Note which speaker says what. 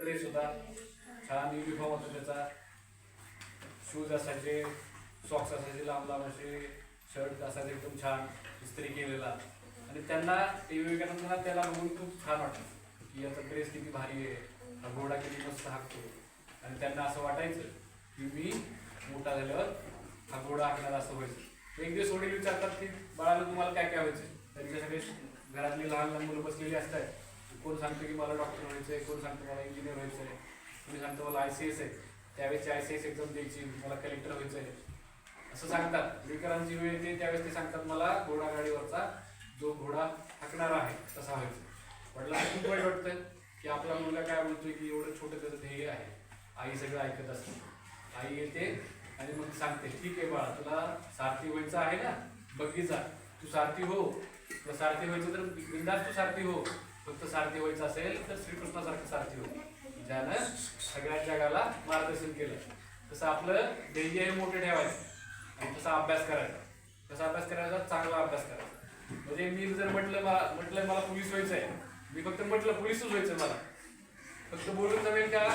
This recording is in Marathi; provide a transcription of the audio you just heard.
Speaker 1: ड्रेस होता छान युनिफॉर्म होता त्याचा. शूज असायचे सॉक्स असायचे लांब लांब असे शर्ट असायचे एकदम छान इस्त्री केलेला. आणि त्यांना ते विवेकानंदांना त्याला बघून खूप छान वाटलं की याचा ड्रेस किती भारी आहे हा घोडा किती मस्त हाकतो. आणि त्यांना असं वाटायचं की मी मोठा झाल्यावर हा घोडा हाकणार असं व्हायचं. एक दिवस वडील विचारतात की बाळाला तुम्हाला काय काय व्हायचं त्यांच्यासाठी घरातली लहान लहान मुलं बसलेली असतात. कोण सांगतं की मला डॉक्टर व्हायचं आहे कोण सांगतं मला इंजिनियर आहे कोणी सांगतं मला आय सी एस आहे. त्यावेळेस आय सी एस एक्झाम द्यायची मला कलेक्टर व्हायचं आहे असं सांगतात. विकरांची वेळ येते त्यावेळेस ते सांगतात मला घोडा गाडीवरचा जो घोडा हाकणारा आहे तसा व्हायचं. वडिलांना खूप वाईट वाटतं की आपला मुलगा काय बोलतोय की एवढं छोटं त्याचं ध्येय आहे. आई सगळं ऐकत असते. आई येते आणि मग सांगते ठीक आहे बाळा तुला सारथी व्हायचं आहे ना? बगीचा तू सारथी हो. तुला सारथी व्हायचं तर बिंदास तू सारथी हो. फक्त सारथी व्हायचं असेल तर श्रीकृष्णासारखं सारथी होईल. ज्यानं सगळ्या जगाला मार्गदर्शन केलं. तसं आपलं ध्येय हे मोठे ठेवायचं. आणि तसा अभ्यास करायचा. तसा अभ्यास करायचा चांगला अभ्यास करायचा. म्हणजे मी जर म्हटलं मला म्हटलं मला पोलीस व्हायचं आहे मी फक्त म्हटलं पोलीसच व्हायचं मला. फक्त बोलून जमेल का